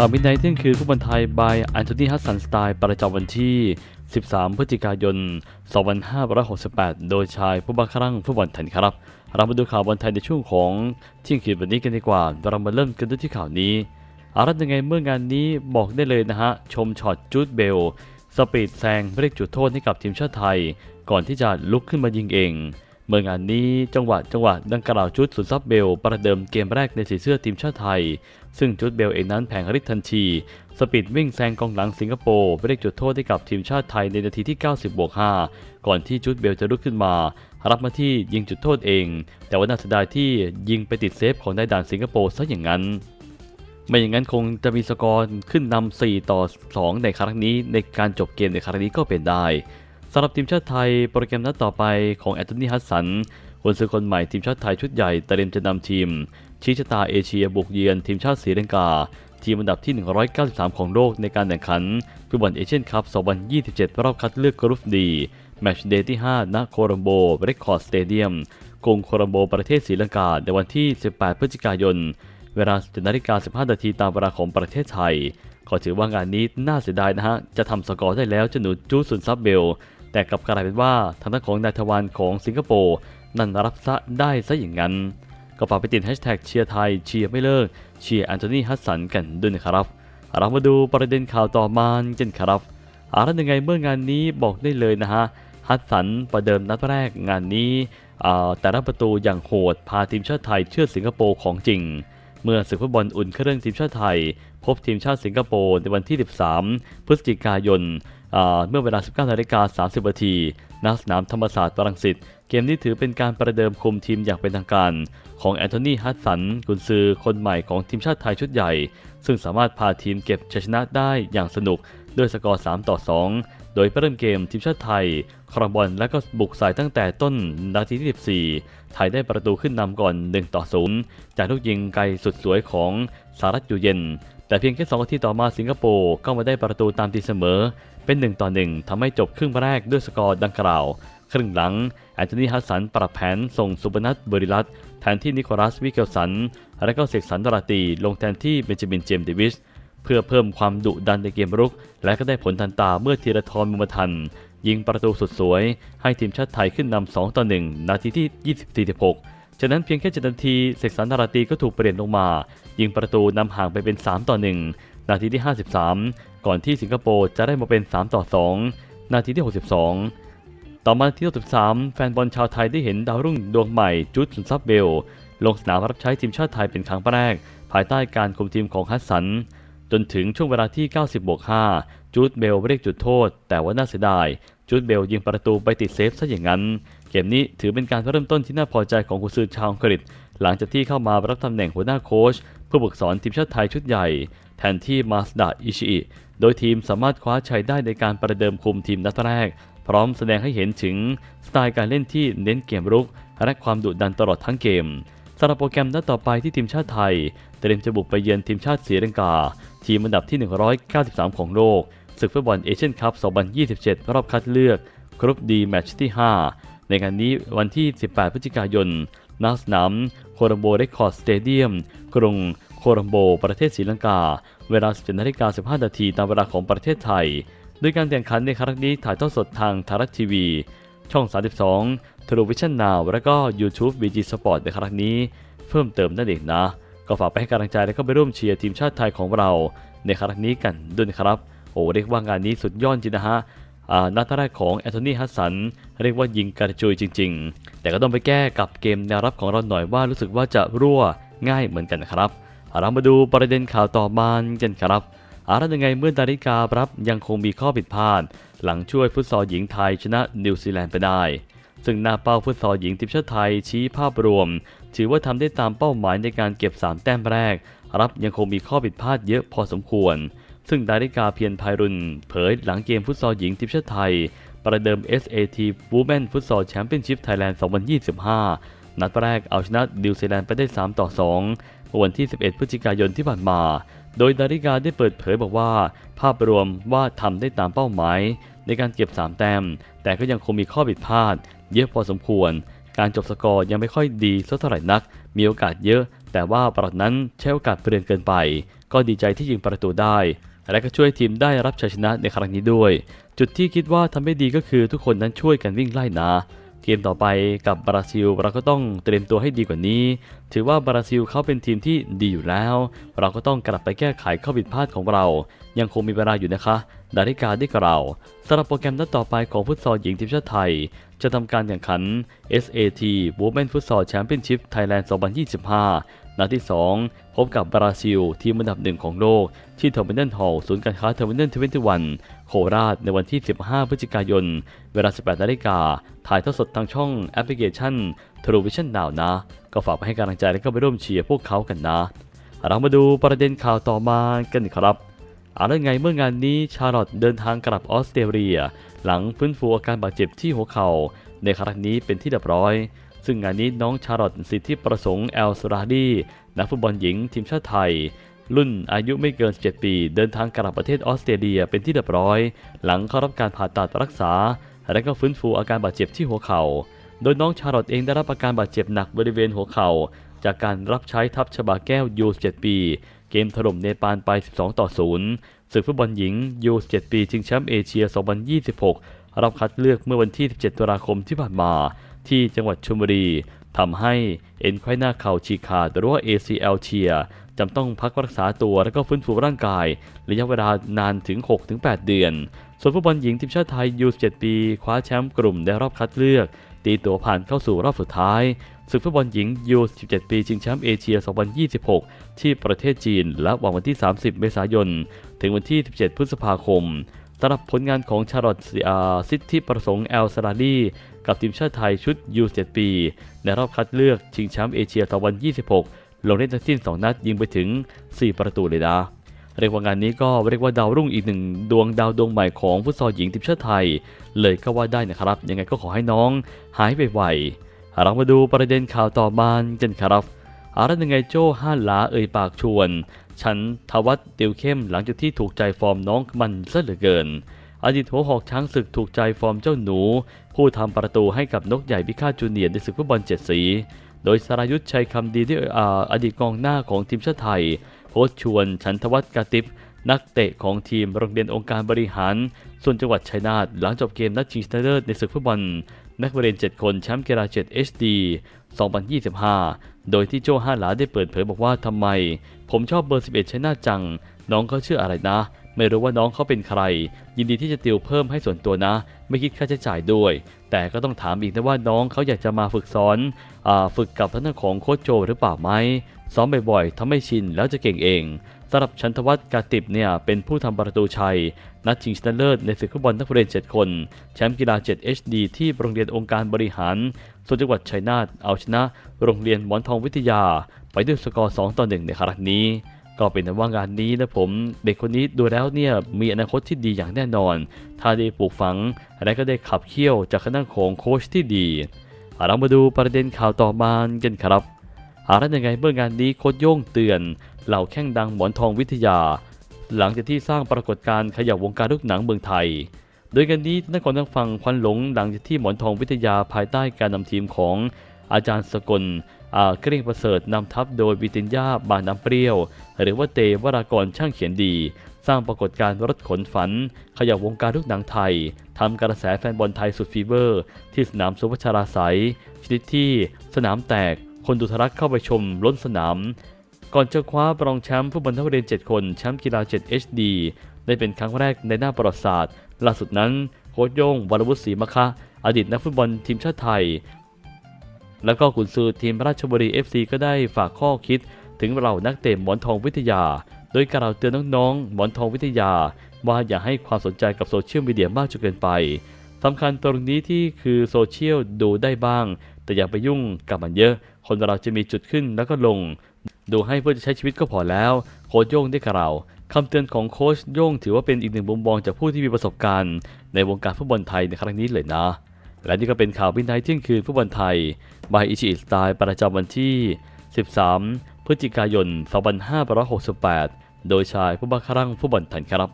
ข่าวมิดไนท์เที่ยงคืนฟุตบอลไทยบายอันโทนีฮัสสันสไตล์ประจำวันที่ 13 พฤศจิกายน 2568 โดยชายผู้บังคับฟุตบอลไทยครับ เรามาดูข่าวบอลไทยในช่วงของเที่ยงคืนวันนี้กันดีกว่า เรามาเริ่มกันด้วยที่ข่าวนี้อารัตยังไงเมื่องานนี้บอกได้เลยนะฮะ ชมช็อตจูดเบล สปีดแซงเรียกจุดโทษให้กับทีมชาติไทย ก่อนที่จะลุกขึ้นมายิงเอง เมื่องานนี้จังหวะจังหวะดังกล่าวจุดสุดซับเบล ประเดิมเกมแรกในสีเสื้อทีมชาติไทย ซึ่งจุดเบลเองนั้นแผงฤทธิ์ทันที สปีดวิ่งแซงกองหลังสิงคโปร์เรียกจุดโทษให้กับทีมชาติไทยในนาทีที่ 90บวก5ก่อนที่จุดเบลจะลุกขึ้นมา รับมาที่ยิงจุดโทษเอง แต่ว่าน่าเสียดายที่ยิงไปติดเซฟของนายด่านสิงคโปร์ซะอย่างนั้นไม่อย่างนั้นคงจะมีสกอร์ขึ้นนำ4ต่อ 2 ในครั้งนี้ในการจบเกมในครั้งนี้ก็เป็นได้ สำหรับทีมชาติไทยโปรแกรมนัดต่อไปของแอนโทนีฮัสสันคนซื้อคนใหม่ทีมชาติไทยชุดใหญ่เตรียมจะนำทีม ชี้ชะตาเอเชียบุกเยือนทีมชาติศรีลังกา ทีมอันดับที่ 193 ของโลกในการแข่งขันฟุตบอลเอเชียนคัพ 2027 รอบคัดเลือกกรุ๊ปดี แมตช์เดย์ที่ 5 ณ โคลัมโบเรคคอร์ดสเตเดียมกรุงโคลัมโบประเทศศรีลังกา ในวันที่ 18 พฤศจิกายน เวลา7นาฬิกา15 นาทีตามเวลาของประเทศไทย ขอถือว่างานนี้น่าเสียดายนะฮะ จะทำสกอร์ได้แล้วจะหนุจูซุนซับเบล แต่กลับกลายเป็นว่าทางด้านของนายทวารของสิงคโปร์นั่นรับซะได้ซะอย่างนั้น ก็ฝากไปติดแฮชแท็กเชียร์ไทยเชียร์ไม่เลิกเชียร์แอนโทนีฮัสสันกันด้วยนะครับ เรามาดูประเด็นข่าวต่อมากันครับอาแล้วยังไงเมื่องานนี้บอกได้เลยนะฮะฮัสสันประเดิมนัดแรกงานนี้แต่ละประตูอย่างโหดพาทีมชาติไทยเชื่อดสิงคโปร์ของจริง เมื่อศึกฟุตบอลอุ่นเครื่องทีมชาติไทย พบทีมชาติสิงคโปร์ในวันที่ 13 พฤศจิกายน เมื่อเวลา 19นาฬิกา30นาทีณสนามธรรมศาสตร์รังสิต เกมนี้ถือเป็นการประเดิมคุมทีมอย่างเป็นทางการ ของแอนโทนีฮัตสัน กุนซือคนใหม่ของทีมชาติไทยชุดใหญ่ ซึ่งสามารถพาทีมเก็บชัยชนะได้อย่างสนุกด้วยสกอร์ 3 ต่อ 2 โดยเริ่มเกมทีมชาติไทย ครองบอลและก็บุกใส่ตั้งแต่ต้นนาทีที่14ไทยได้ประตูขึ้นนำก่อน 1 ต่อ 0 จากลูกยิงไกลสุดสวยของสารัตอยู่เย็น แต่เพียงแค่2นาทีต่อมาสิงคโปร์ก็มาได้ประตูตามตีเสมอ เป็น 1 ต่อ 1ทำให้จบครึ่งแรกด้วยสกอร์ดังกล่าว ครึ่งหลังแอนโทนีฮัสสันปรับแผนส่งสุบนัทเบริลัตแทนที่นิโคลัสวิเกลสัน และก็เสกสรรดราตีลงแทนที่เบนจามินเจมส์เดวิสเพื่อเพิ่มความดุดันในเกมรุก และก็ได้ผลทันตาเมื่อธีรทรมุมทัน ยิงประตูสุดสวย ให้ทีมชาติไทยขึ้นนำ2ต่อ1นาทีที่ 24จากนั้นเพียงแค่7นาทีเสกสรรดาราตีก็ถูกเปลี่ยนลงมา ยิงประตูนำห่างไปเป็น 3 ต่อ 1 นาทีที่ 53 ก่อนที่สิงคโปร์จะได้มาเป็น 3 ต่อ 2 นาทีที่ 62 ต่อมาที่63 แฟนบอลชาวไทยได้เห็นดาวรุ่งดวงใหม่จุดสุนซับเบล ลงสนามรับใช้ทีมชาติไทยเป็นครั้งแรก ภายใต้การคุมทีมของฮัสสัน จนถึงช่วงเวลาที่ 90บวก5จูดเบลเรียกจุดโทษ แต่ว่าน่าเสียดายจูดเบลยิงประตูไปติดเซฟซะอย่างนั้น เกมนี้ถือเป็นการเริ่มต้นที่น่าพอใจของกุซือชาวอังกฤษ หลังจากที่เข้ามารับตำแหน่งหัวหน้าโค้ชเพื่อฝึกสอนทีมชาติไทยชุดใหญ่ แทนที่มาสดาอิชิอิโดยทีมสามารถคว้าชัยได้ในการประเดิมคุมทีมนัดแรก พร้อมแสดงให้เห็นถึงสไตล์การเล่นที่เน้นเกมรุก และความดุดันตลอดทั้งเกมสำหรับโปรแกรมนัดต่อไปที่ทีมชาติไทย เตรียมจะบุกไปเยือนทีมชาติศรีลังกา ทีมอันดับที่ 193 ของโลกศึกฟุตบอลเอเชียนคัพ 2027 รอบคัดเลือกกรุ๊ปดีแมตช์ที่ 5 ในงานนี้วันที่ 18 พฤศจิกายนณสนามโคลัมโบเรคคอร์ดสเตเดียม กรุง โคลัมโบ ประเทศศรีลังกา เวลา 17นาฬิกา15นาทีตามเวลาของประเทศไทย โดยการแข่งขันในครั้งนี้ถ่ายทอดสดทางไทยรัฐทีวี ช่อง 32ทรูวิชั่นนาวและก็ YouTube BG Sport ในครั้งนี้ เพิ่มเติมนั่นเองนะ ก็ฝากไปให้กำลังใจและก็ไปร่วมเชียร์ทีมชาติไทยของเรา ในครั้งนี้กันด้วยครับโอ้เรียกว่างานนี้สุดยอดจริงนะฮะอ่านัดแรกของแอนโทนีฮัสสันเรียกว่ายิงกระจุยจริง ๆ แต่ก็ต้องไปแก้กับเกมแนวรับของเราหน่อยว่ารู้สึกว่าจะรั่วง่ายเหมือนกันนะครับ เรามาดูประเด็นข่าวต่อมากันครับอาแล้วยังไงเมื่อนาฬิการับยังคงมีข้อผิดพลาด หลังช่วยฟุตซอลหญิงไทยชนะนิวซีแลนด์ไปได้ ซึ่งหน้าเป้าฟุตซอลหญิงทีมชาติไทยชี้ภาพรวม ถือว่าทำได้ตามเป้าหมายในการเก็บ 3 แต้มแรก รับยังคงมีข้อผิดพลาดเยอะพอสมควร ซึ่งดาริกาเพียรพรุนเผยหลังเกมฟุตซอลหญิงทีมชาติไทย ประเดิม SAT Women Futsal Championship Thailand 2025 นัดแรกเอาชนะนิวซีแลนด์ไปได้ 3 ต่อ 2 วันที่ 11 พฤศจิกายนที่ผ่านมา โดยดาริกาได้เปิดเผยบอกว่า ภาพรวมว่าทำได้ตามเป้าหมาย ในการเก็บ 3 แต้ม แต่ก็ยังคงมีข้อผิดพลาด เยอะพอสมควร การจบสกอร์ยังไม่ค่อยดีสักเท่าไหร่นัก มีโอกาสเยอะ แต่ว่าปรดนั้นใช้โอกาสเปลี่ยนเกินไป ก็ดีใจที่ยิงประตูได้และก็ช่วยทีมได้รับชัยชนะในครั้งนี้ด้วย จุดที่คิดว่าทำได้ดีก็คือทุกคนนั้นช่วยกันวิ่งไล่นะ กมต่อไปกับบราซิล เราก็ต้องเตรียมตัวให้ดีกว่านี้ ถือว่าบราซิลเขาเป็นทีมที่ดีอยู่แล้ว เราก็ต้องกลับไปแก้ไขข้อผิดพลาดของเรา ยังคงมีเวลาอยู่นะคะ ดาริกาได้กล่าวสำหรับโปรแกรมนัดต่อไปของฟุตซอลหญิงทีมชาติไทย จะทำการแข่งขัน SAT Women Futsal Championship Thailand 2025 นัดที่ 2 พบกับบราซิล ทีมอันดับหนึ่งของโลก ที่เทอร์มินอลฮอลล์ศูนย์การค้าเทอร์มินอล21โคราชในวันที่ 15 พฤศจิกายน เวลา 18 นาฬิกา ถ่ายทอดสดทางช่องแอปพลิเคชัน True Vision Now นะ ก็ฝากไปให้กำลังใจและก็ไปร่วมเชียร์พวกเขากันนะ เรามาดูประเด็นข่าวต่อมากันครับอาแล้วไงเมื่องานนี้ชาร์ลอตเดินทางกลับออสเตรเลีย หลังฟื้นฟูอาการบาดเจ็บที่หัวเขา่าในครั้งนี้เป็นที่เรียบร้อย ซึ่งงานนี้น้องชาร์ลอตสิทธิประสงค์แอลสราดีนักฟุตบอลหญิงทีมชาติไทย รุ่นอายุไม่เกิน 17 ปี เดินทางกลับประเทศออสเตรเลียเป็นที่เรียบร้อย หลังเข้ารับการผ่าตัดรักษา และก็ฟื้นฟูอาการบาดเจ็บที่หัวเขา่า โดยน้องชาร์ลอตเองได้รับอาการบาดเจ็บหนักบริเวณหัวเข่า จากการรับใช้ทัพชบาแก้วยู17ปี เกมถล่มเนปาลไป 12 ต่อ 0ศึกฟุตบอลหญิงยู17ปีชิงแชมป์เอเชีย 2026รับคัดเลือกเมื่อวันที่ 17 ตุลาคมที่ผ่านมา ที่จังหวัดชลบุรีทำให้เอ็นไขว้หน้าเข่าฉีกขาดหรือว่า ACL เทียจำต้องพักรักษาตัวและก็ฟื้นฟูร่างกาย ระยะเวลานานถึง 6-8 เดือน ส่วนฟุตบอลหญิงทีมชาติไทยยู17ปี คว้าแชมป์กลุ่มในรอบคัดเลือก ตีตัวผ่านเข้าสู่รอบสุดท้ายศึกฟุตบอลหญิงยู17 ปีชิงแชมป์เอเชีย 2026 ที่ประเทศจีน และวันวันที่ 30 เมษายน ถึงวันที่ 17 พฤษภาคม สำหรับผลงานของชาร์ลอตซิทธิประสงค์แอลซาราลีกับทีมชาติไทยชุด U7 ปี ในรอบคัดเลือกชิงแชมป์เอเชีย2026 ลงเล่นทั้งสิ้น 2 นัดยิงไปถึง 4 ประตูเลยนะเรียกว่างานนี้ก็เรียกว่าดาวรุ่งอีกหนึ่งดวงดาวดวงใหม่ของฟุตซอลหญิงทีมชาติไทย เลยก็ว่าได้นะครับ ยังไงก็ขอให้น้องหายไวๆเรามาดูประเด็นข่าวต่อมากันครับอารัยังไงโจ้ห้าหลาเอ่ยปากชวน ฉันทวัฒน์ติวเข้มหลังจากที่ถูกใจฟอร์มน้องมันซะเหลือเกิน อดีตหัวหอกช้างศึกถูกใจฟอร์มเจ้าหนู ผู้ทำประตูให้กับนกใหญ่พิฆาตจูเนียร์ในศึกฟุตบอลเจ็ดสี โดยสรายุทธชัยคำดีที่ออดีตกองหน้าของทีมชาติไทย โพสต์ชวนฉันทวัฒน์กาติปนักเตะของทีมโรงเรียนองค์การบริหาร ส่วนจังหวัดชัยนาทหลังจบเกมนัดชิงชนะเลิศในศึกฟุตบอลนักเรียน 7 คนแชมป์กีฬา7 HD 2025 โดยที่โจห้าหลาได้เปิดเผยบอกว่าทำไม ผมชอบเบอร์ 11ชัยนาจัง น้องเขาชื่ออะไรนะ ไม่รู้ว่าน้องเขาเป็นใคร ยินดีที่จะติวเพิ่มให้ส่วนตัวนะ ไม่คิดค่าใช้จ่ายด้วย แต่ก็ต้องถามอีกนะว่าน้องเขาอยากจะมาฝึกสอนอฝึกกับท่านของโค้ชโจหรือเปล่าไหมซ้อมบ่อยๆทำให้ชินแล้วจะเก่งเองสำหรับชันทวัฒน์กาติบเนี่ยเป็นผู้ทำประตูชัย นัดชิงชนะเลิศในศึกฟุตบอลนักเรียน 7 คน แชมป์กีฬา 7 HD ที่โรงเรียนองค์การบริหารส่วนจังหวัดชัยนาทเอาชนะ โรงเรียนหมอนทองวิทยา ด้วยสกอร์ 2 ต่อ 1 ในครั้งนี้ ก็เป็นว่างานนี้นะผมเด็กคนนี้ดูแล้วเนี่ยมีอนาคตที่ดีอย่างแน่นอน ถ้าได้ปลูกฝังและก็ได้ขับเคี่ยวจากคณะของโค้ชที่ดีเรามาดูประเด็นข่าวต่อมากันครับหาได้ยังไงเมื่องานนี้โค้ชโย่งเตือน เหล่าแข้งดังหมอนทองวิทยา หลังจากที่สร้างปรากฏการณ์ขยับวงการลูกหนังเมืองไทย โดยกันนี้นครทางฝั่งควันหลงหลังจากที่หมอนทองวิทยาภายใต้การนำทีมของอาจารย์สกล เกรียงประเสริฐนำทัพโดยวิติญญาบานน้ำเปรี้ยว หรือว่าเตวรากรช่างเขียนดี สร้างปรากฏการณ์รถขนฝัน ขยับวงการลูกหนังไทยทำกระแสแฟนบอลไทยสุดฟีเวอร์ ที่สนามสุวัชราไสยชนิดที่สนามแตก คนดูทะลักเข้าไปชมล้นสนาม ก่อนจะคว้ารองแชมป์ฟุตบอลนักเรียน 7 คนแชมป์กีฬา 7 HD ได้เป็นครั้งแรกในหน้าประวัติศาสตร์ ล่าสุดนั้นโค้ชโย่งวรวุฒิศรีมะคะ อดีตนักฟุตบอลทีมชาติไทย แล้วก็กุนซือทีมราชบุรี FC ก็ได้ฝากข้อคิด ถึงเรานักเตะหมอนทองวิทยา โดยกล่าวเตือนน้องๆหมอนทองวิทยา ว่าอย่าให้ความสนใจกับโซเชียลมีเดียมากจนเกินไปสำคัญตรงนี้ที่คือโซเชียลดูได้บ้าง แต่อย่าไปยุ่งกับมันเยอะ คนเราจะมีจุดขึ้นแล้วก็ลง ดูให้เพื่อจะใช้ชีวิตก็พอแล้วโค้ชโย่งได้กล่าวคำเตือนของโค้ชโย่งถือว่าเป็นอีกหนึ่งมุมมองจากผู้ที่มีประสบการณ์ ในวงการฟุตบอลไทยในครั้งนี้เลยนะ และนี่ก็เป็นข่าววินไทยเที่ยงคืนฟุตบอลไทยบายอิชิอิสไตล์ประจำวันที่ 13 พฤศจิกายน 2568 โดยชายผู้บังคับรังฟุตบอลไทยครับ